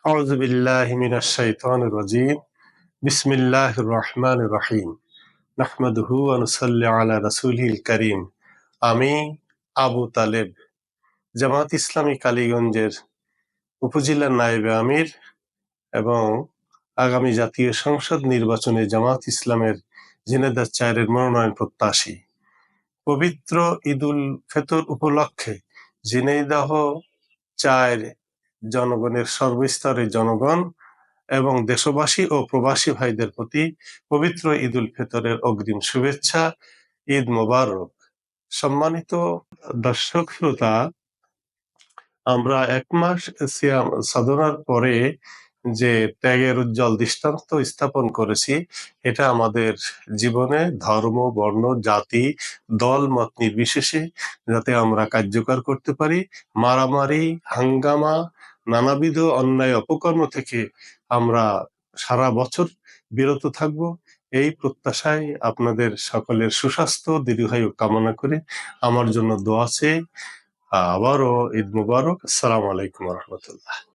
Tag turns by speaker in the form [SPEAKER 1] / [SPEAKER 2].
[SPEAKER 1] أعوذ بالله من الشيطان الرجيم بسم الله الرحمن الرحيم نحمده ونصلي على رسوله الكريم আমি আবু তালেব জামাত ইসলামী কালীগঞ্জের উপজেলা নায়েবে আমির এবং আগামী জাতীয় সংসদ নির্বাচনে জামাত ইসলামের ঝিনেদার চায়ের মনোনয়ন প্রত্যাশী পবিত্র ঈদুল ফেতর উপলক্ষে ঝিনাইদহ চায়ের জনগণের সর্বস্তরে জনগণ এবং দেশবাসী ও প্রবাসী ভাইদের প্রতি পবিত্র ঈদ উল ফেতরের অগ্রিম শুভেচ্ছা, ঈদ মোবারক। সম্মানিত দর্শক, শ্রোতা, আমরা এক মাস সাধনার পরে যে ত্যাগের উজ্জ্বল দৃষ্টান্ত স্থাপন করেছি, এটা আমাদের জীবনে ধর্ম, বর্ণ, জাতি, দল, মত নির্বিশেষে যাতে আমরা কার্যকর করতে পারি। মারামারি, হাঙ্গামা, নানাবিধ অন্যায় অপকর্ম থেকে আমরা সারা বছর বিরত থাকব। এই প্রত্যাশায় আপনাদের সকলের সুস্বাস্থ্য, দীর্ঘায়ু কামনা করে আমার জন্য দোয়া আছে আবারও ঈদ মুবারক। আসসালামু আলাইকুম রহমতুল্লাহ।